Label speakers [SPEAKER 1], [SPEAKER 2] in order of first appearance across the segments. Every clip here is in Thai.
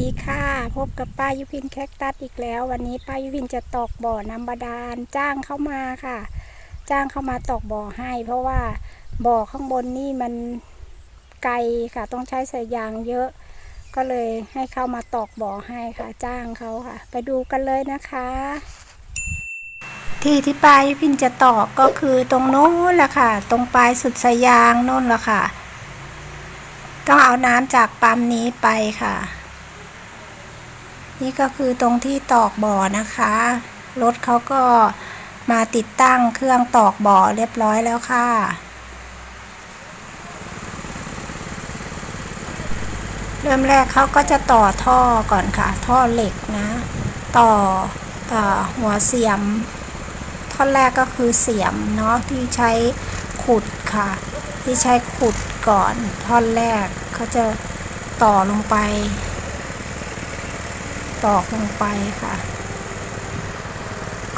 [SPEAKER 1] ดีค่ะ พบกับป้ายุพินแคคตัสอีกแล้ว วันนี้ป้ายุพินจะตอกบ่อน้ำบาดาลจ้างเข้ามาค่ะ จ้างเข้ามาตอกบ่อให้ เพราะว่าบ่อข้างบนนี่มันไกลค่ะ ต้องใช้สายยางเยอะ ก็เลยให้เข้ามาตอกบ่อให้ค่ะ จ้างเขาค่ะ ไปดูกันเลยนะคะ ที่ที่ป้ายุพินจะตอกก็คือตรงโน้นแหละค่ะ ตรงปลายสุดสายยางโน้นแหละค่ะ ต้องเอาน้ำจากปั๊มนี้ไปค่ะ นี่ก็คือตรงที่ตอกบ่อนะคะ รถเขาก็มาติดตั้งเครื่องตอกบ่อเรียบร้อยแล้วค่ะเริ่มแรกเขาก็จะต่อท่อก่อนค่ะ ท่อเหล็กนะ ต่อออหัวเสียม ท่อนแรกก็คือเสียมเนาะที่ใช้ขุดค่ะ ที่ใช้ขุดก่อนท่อนแรกเขาจะต่อลงไป ตอกลงไปค่ะ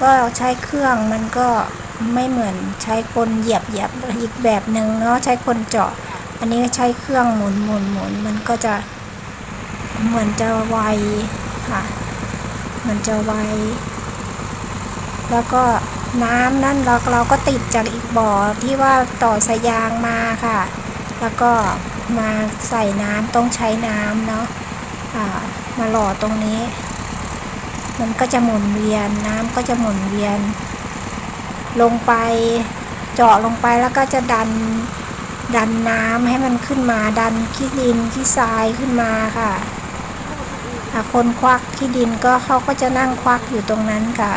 [SPEAKER 1] ก็ใช้เครื่องมันก็ไม่เหมือนใช้คนเหยียบเหยียบอีกแบบหนึ่งเนาะใช้คนเจาะ อันนี้ใช้เครื่องหมุนหมุนหมุนมันก็จะเหมือนจะไวค่ะ เหมือนจะไว แล้วก็น้ำนั่นเราเราก็ติดจากอีกบ่อที่ว่าต่อสายยางมาค่ะ แล้วก็มาใส่น้ำต้องใช้น้ำเนาะอ่า มาหล่อตรงนี้ มันก็จะหมุนเวียนน้ำก็จะหมุนเวียน ลงไปเจาะลงไปแล้วก็จะดันดันน้ำให้มันขึ้นมาดันขี้ดินขี้ทรายขึ้นมาค่ะคนควักขี้ดินก็เขาก็จะนั่งควักอยู่ตรงนั้นค่ะ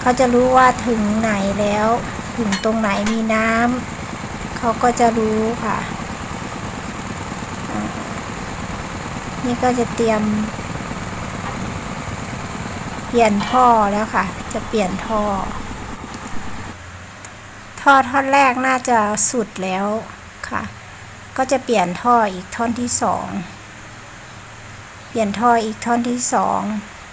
[SPEAKER 1] เขาจะรู้ว่าถึงไหนแล้ว ถึงตรงไหนมีน้ำเขาก็จะรู้ค่ะ นี่ก็จะเตรียม เปลี่ยนท่อแล้วค่ะ จะเปลี่ยนท่อ ท่อท่อนแรกน่าจะสุดแล้วค่ะ ก็จะเปลี่ยนท่ออีกท่อนที่สอง เปลี่ยนท่ออีกท่อนที่สอง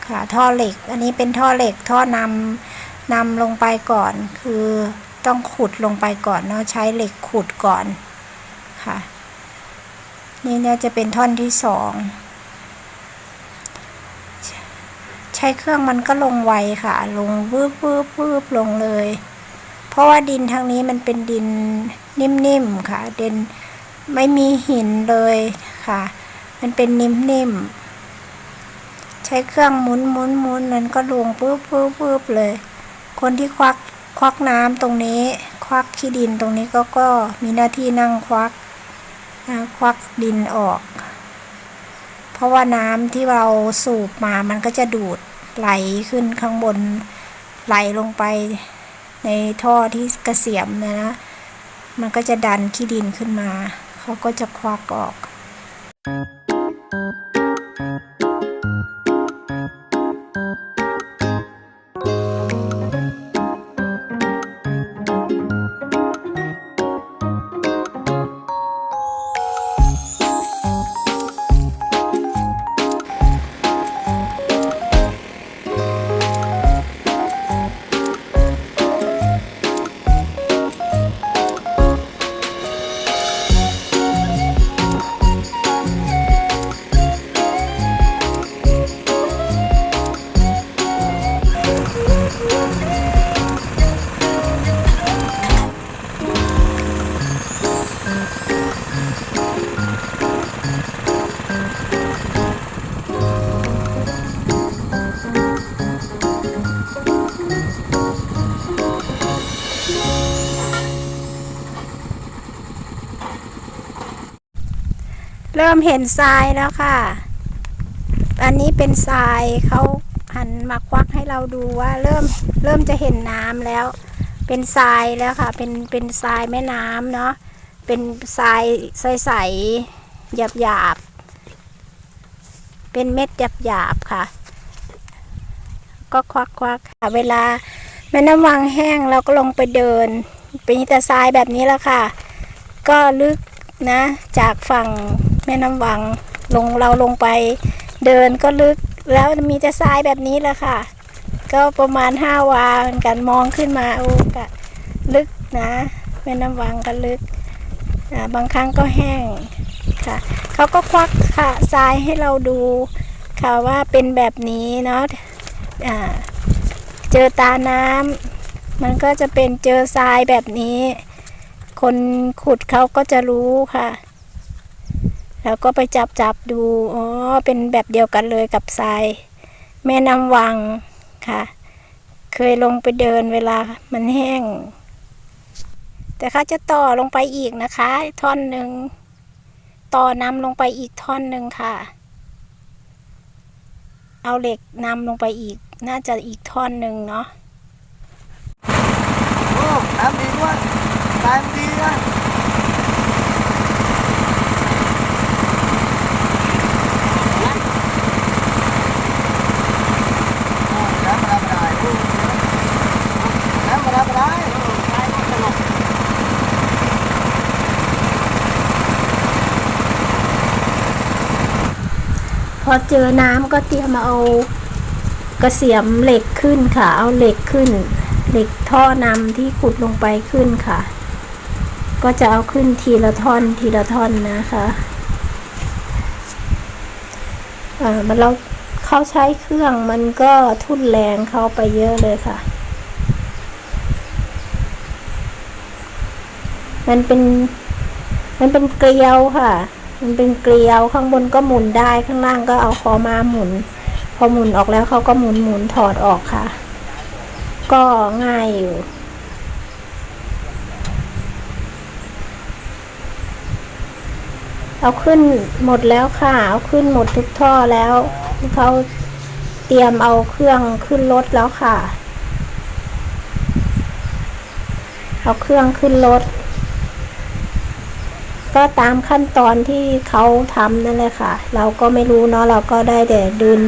[SPEAKER 1] ค่ะ ท่อเหล็ก อันนี้เป็นท่อเหล็กท่อนำนำลงไปก่อน คือต้องขุดลงไปก่อนเนาะใช้เหล็กขุดก่อนค่ะ นี่เนี่ยจะเป็นท่อนที่สอง ใช้เครื่องมันก็ลงไวค่ะ ลงวืบวืบวืบลงเลย เพราะว่าดินทางนี้มันเป็นดินนิ่มๆค่ะ เดินไม่มีหินเลยค่ะ มันเป็นนิ่มๆ ใช้เครื่องหมุนหมุนหมุนมันก็ลงปุ๊บปุ๊บปุ๊บเลย คนที่ควักควักน้ำตรงนี้ ควักขี้ดินตรงนี้ก็ก็มีหน้าที่นั่งควักนะควักดินออก เพราะว่าน้ำที่เราสูบมามันก็จะดูดไหลขึ้นข้างบนไหลลงไปในท่อที่กระเสียมนะนะ มันก็จะดันขี้ดินขึ้นมา เขาก็จะควักออกเริ่มเห็นทรายแล้วค่ะ อันนี้เป็นทรายเขาหันมาควักให้เราดูว่าเริ่มเริ่มจะเห็นน้ำแล้ว เป็นทรายแล้วค่ะ เป็นเป็นทรายแม่น้ำเนาะเป็นทรายใสๆหยาบหยาบเป็นเม็ดหยาบหยาบค่ะ ก็ควักควักๆค่ะ เวลาแม่น้ำวังแห้งเราก็ลงไปเดิน เป็นแต่ทรายแบบนี้แล้วค่ะ ก็ลึกนะ จากฝั่ง แม่น้ำวังลงเราลงไป เดินก็ลึกแล้วมีแต่ทรายแบบนี้แหละค่ะ ก็ประมาณห้าวาเหมือนกันมองขึ้นมาโอ้กะลึกนะแม่น้ำวังก็ลึกบางครั้งก็แห้งค่ะเขาก็ควักค่ะทรายให้เราดูค่ะว่าเป็นแบบนี้เนาะเจอตาน้ำมันก็จะเป็นเจอทรายแบบนี้ คนขุดเขาก็จะรู้ค่ะ แล้วก็ไปจับจับดู อ๋อ เป็นแบบเดียวกันเลยกับทราย แม่น้ำวังค่ะ เคยลงไปเดินเวลามันแห้ง แต่เขาจะต่อลงไปอีกนะคะ ท่อนหนึ่ง ต่อนำลงไปอีกท่อนหนึ่งค่ะ เอาเหล็กนำลงไปอีก น่าจะอีกท่อนหนึ่งเนาะ
[SPEAKER 2] โอ้น้ำดีด้วยน้ำดีด้วยโอ้น้ำมารับได้โอ้น้ำมารับได้โอ้ได้หมดตลอด
[SPEAKER 1] พ อเจอน้ำก็เตรียมมาเอากระเสียมเหล็กขึ้นค่ะ เอาเหล็กขึ้น เหล็กท่อนำที่ขุดลงไปขึ้นค่ะ ก็จะเอาขึ้นทีละท่อนทีละท่อนนะคะอ่ามันเราเขาใช้เครื่องมันก็ทุ่นแรงเข้าไปเยอะเลยค่ะ มันเป็น มันเป็นเกลียวค่ะ มันเป็นเกลียวข้างบนก็หมุนได้ข้างล่างก็เอาคอมาหมุน พอหมุนออกแล้วเขาก็หมุนหมุนถอดออกค่ะ ก็ง่ายอยู่เอาขึ้นหมดแล้วค่ะ เอาขึ้นหมดทุกท่อแล้วเขาเตรียมเอาเครื่องขึ้นรถแล้วค่ะ เอาเครื่องขึ้นรถ ก็ตามขั้นตอนที่เขาทำนั่นแหละค่ะ เราก็ไม่รู้เนาะเราก็ได้แต่ดูน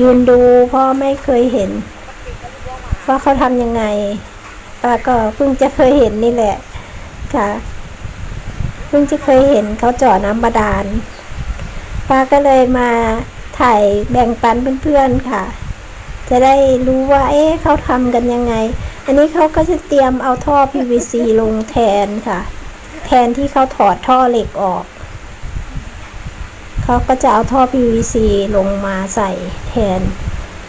[SPEAKER 1] ยืนดูเพราะไม่เคยเห็นว่าเขาทำยังไงป้าก็เพิ่งจะเคยเห็นนี่แหละค่ะ เพิ่งจะเคยเห็นเขาเจาะน้ำบาดาลป้าก็เลยมาถ่ายแบ่งปันเพื่อนๆค่ะ จะได้รู้ว่า เอ๊ะเขาทำกันยังไง อันนี้เขาก็จะเตรียมเอาท่อ PVC ลงแทนค่ะ แทนที่เขาถอดท่อเหล็กออก เขาก็จะเอาท่อ PVC ลงมาใส่แทน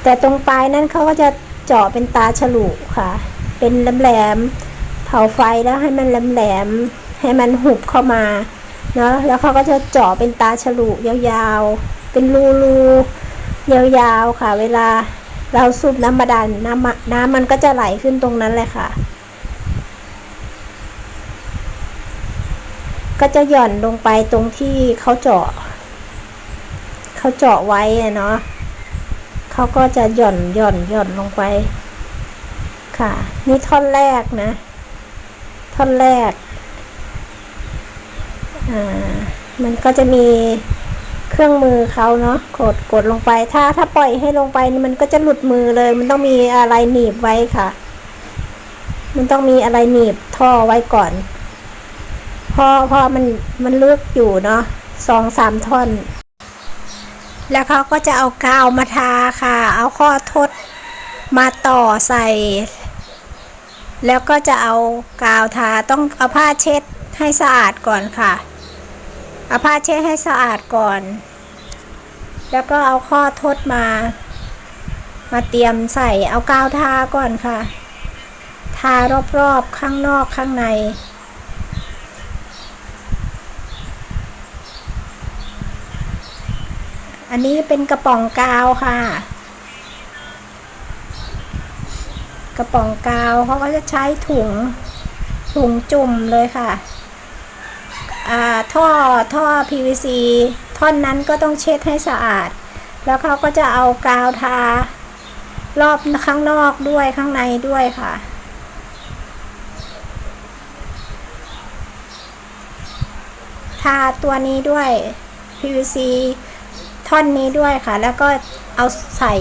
[SPEAKER 1] แต่ตรงปลายนั้นเขาก็จะเจาะเป็นตาฉลุค่ะ เป็นแหลมๆเผาไฟแล้วให้มันแหลมๆให้มันหุบเข้ามาเนาะแล้วเขาก็จะเจาะเป็นตาฉลุยาวๆ เป็นรูๆยาวๆค่ะ เวลาเราสูบน้ำบาดาลน้ำน้ำมันก็จะไหลขึ้นตรงนั้นเลยค่ะ ก็จะหย่อนลงไปตรงที่เขาเจาะเขาเจาะไว้เนาะเขาก็จะหย่อนหย่อนหย่อนลงไป ค่ะ นี่ท่อนแรกนะ ท่อนแรก อ่า มันก็จะมีเครื่องมือเขาเนาะกดกดลงไป ถ้าถ้าปล่อยให้ลงไปนี่มันก็จะหลุดมือเลย มันต้องมีอะไรหนีบไว้ค่ะ มันต้องมีอะไรหนีบท่อไว้ก่อน พอพอมันมันเลือกอยู่เนาะสองสามท่อน แล้วเขาก็จะเอากาวมาทาค่ะ เอาข้อทดมาต่อใส่ แล้วก็จะเอากาวทาต้องเอาผ้าเช็ดให้สะอาดก่อนค่ะ เอาผ้าเช็ดให้สะอาดก่อน แล้วก็เอาข้อทดมา มาเตรียมใส่เอากาวทาก่อนค่ะ ทารอบๆข้างนอกข้างใน อันนี้เป็นกระป๋องกาวค่ะ กระป๋องกาวเขาก็จะใช้ถุงถุงจุ่มเลยค่ะอ่าท่อท่อ PVC ท่อนนั้นก็ต้องเช็ดให้สะอาด แล้วเขาก็จะเอากาวทา รอบข้างนอกด้วยข้างในด้วยค่ะ ทาตัวนี้ด้วย PVC ท่อนนี้ด้วยค่ะ แล้วก็เอาใส่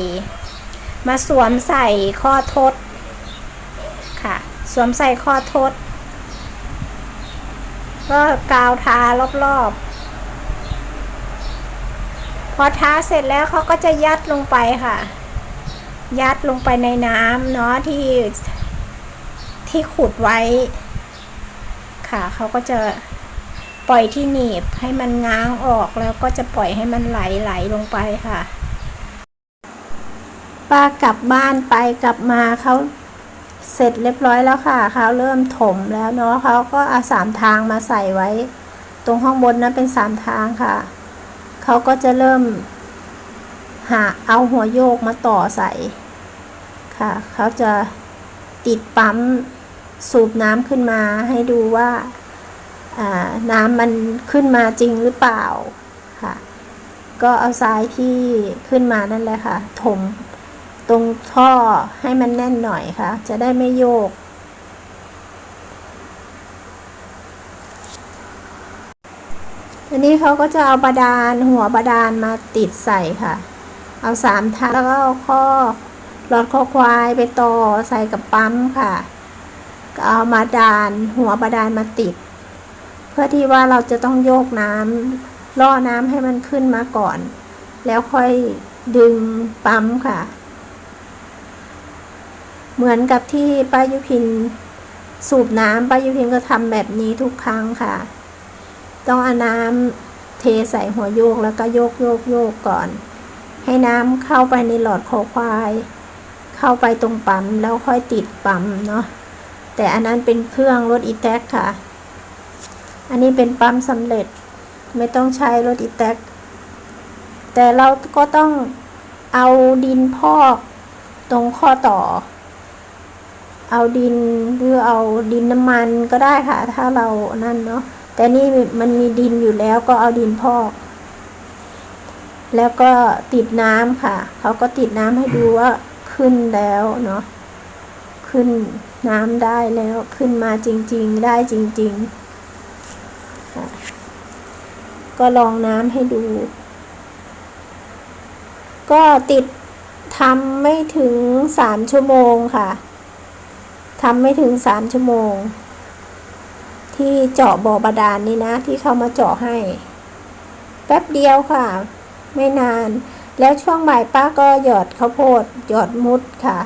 [SPEAKER 1] มาสวมใส่ข้อทดค่ะ สวมใส่ข้อทด ก็กาวทารอบๆ พอทาเสร็จแล้วเขาก็จะยัดลงไปค่ะ ยัดลงไปในน้ำเนาะที่ที่ขุดไว้ ค่ะเขาก็จะ ปล่อยที่หนีบให้มันง้างออกแล้วก็จะปล่อยให้มันไหลไหลลงไปค่ะ ป้ากลับบ้านไปกลับมาเขาเสร็จเรียบร้อยแล้วค่ะเขาเริ่มถมแล้วเนาะเขาก็เอาสามทางมาใส่ไว้ ตรงห้องบนนั้นเป็นสามทางค่ะเขาก็จะเริ่มหาเอาหัวโยกมาต่อใส่ค่ะเขาจะติดปั๊มสูบน้ำขึ้นมาให้ดูว่า น้ำมันขึ้นมาจริงหรือเปล่าค่ะ ก็เอาทรายที่ขึ้นมานั่นแหละค่ะ ถมตรงท่อให้มันแน่นหน่อยค่ะ จะได้ไม่โยก ทีนี้เขาก็จะเอาบาดาลหัวบาดาลมาติดใส่ค่ะ เอาสามทางแล้วก็เอาข้อหลอดคอควายไปต่อใส่กับปั๊มค่ะ ก็เอามาดานหัวบาดาลมาติด เพื่อที่ว่าเราจะต้องโยกน้ำล่อน้ำให้มันขึ้นมาก่อน แล้วค่อยดึงปั๊มค่ะ เหมือนกับที่ป้ายุพินสูบน้ำป้ายุพินก็ทำแบบนี้ทุกครั้งค่ะ ต้องเอาน้ำเทใส่หัวโยกแล้วก็โยกโยกโยกก่อน ให้น้ำเข้าไปในหลอดคอควาย เข้าไปตรงปั๊มแล้วค่อยติดปั๊มเนาะแต่อันนั้นเป็นเครื่องรถอีแท็กค่ะ อันนี้เป็นปั๊มสำเร็จ ไม่ต้องใช้รถอีแท็กแต่เราก็ต้องเอาดินพอกตรงข้อต่อ เอาดินหรือเอาดินน้ำมันก็ได้ค่ะ ถ้าเรานั่นเนาะแต่นี่มันมีดินอยู่แล้วก็เอาดินพอก แล้วก็ติดน้ำค่ะ เขาก็ติดน้ำให้ดูว่าขึ้นแล้วเนาะขึ้นน้ำได้แล้วขึ้นมาจริง ๆ ได้จริง ๆ ค่ะก็ลองน้ำให้ดู ก็ติดทำไม่ถึงสามชั่วโมงค่ะทำไม่ถึงสามชั่วโมง ที่เจาะบ่อบาดาลนนี่นะ ที่เขามาเจาะให้ แป๊บเดียวค่ะ ไม่นาน แล้วช่วงบ่ายป้าก็หยอดข้าวโพดหยอดมุดค่ะ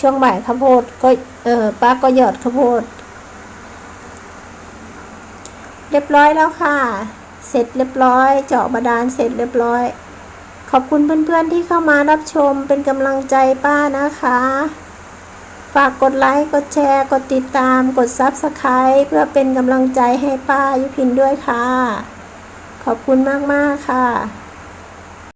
[SPEAKER 1] ช่วงบ่ายข้าวโพดก็เออป้าก็หยอดข้าวโพด เรียบร้อยแล้วค่ะ เสร็จเรียบร้อย เจาะบาดาลเสร็จเรียบร้อย ขอบคุณเพื่อนๆที่เข้ามารับชมเป็นกำลังใจป้านะคะ ฝากกดไลค์กดแชร์ กดติดตาม กดซับสไคร b ์เพื่อเป็นกำลังใจให้ป้ายุพินด้วยค่ะ ขอบคุณมากๆค่ะ